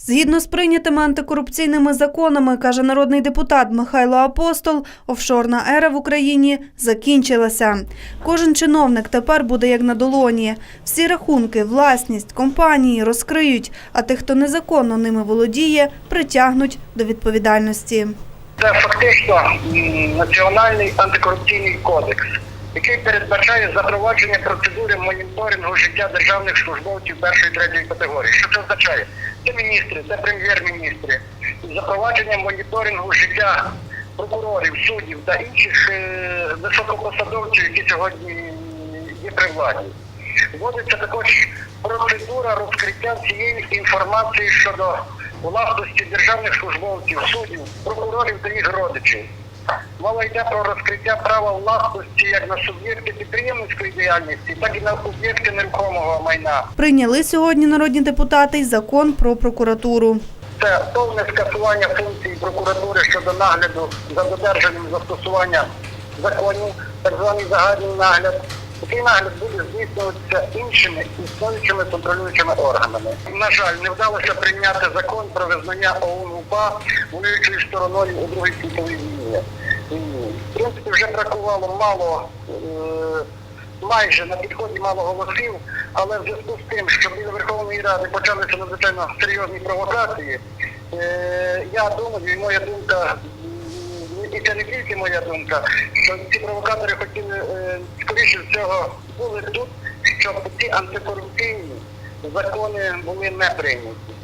Згідно з прийнятими антикорупційними законами, каже народний депутат Михайло Апостол, офшорна ера в Україні закінчилася. Кожен чиновник тепер буде як на долоні. Всі рахунки, власність, компанії розкриють, а тих, хто незаконно ними володіє, притягнуть до відповідальності. Це фактично національний антикорупційний кодекс, який передбачає запровадження процедури моніторингу життя державних службовців першої третьої категорії. Що це означає? Це міністри, це прем'єр-міністри. Запровадження моніторингу життя прокурорів, суддів та інших е, високопосадовців, які сьогодні є при владі. Вводиться також процедура розкриття цієї інформації щодо власності державних службовців, суддів, прокурорів та їх родичів. Мова йде про розкриття права власності як на суб'єкти підприємницької діяльності, так і на суб'єкти нерухомого майна. Прийняли сьогодні народні депутати й закон про прокуратуру. Це повне скасування функцій прокуратури щодо нагляду за додержанням застосування законів, так званий загальний нагляд. Такий нагляд буде здійснюватися іншими існуючими контролюючими органами. На жаль, не вдалося прийняти закон про визнання ОУН УПА воюючою стороною у Другій світовій війні. В принципі, вже бракувало мало. Е- майже на підході мало голосів, але в зв'язку з тим, що біля Верховної Ради почалися надзвичайно серйозні провокації, е, я думаю, і моя думка, і це не тільки моя думка, що ці провокатори хотіли е, скоріше всього були тут, щоб ці антикорупційні закони були не прийняті.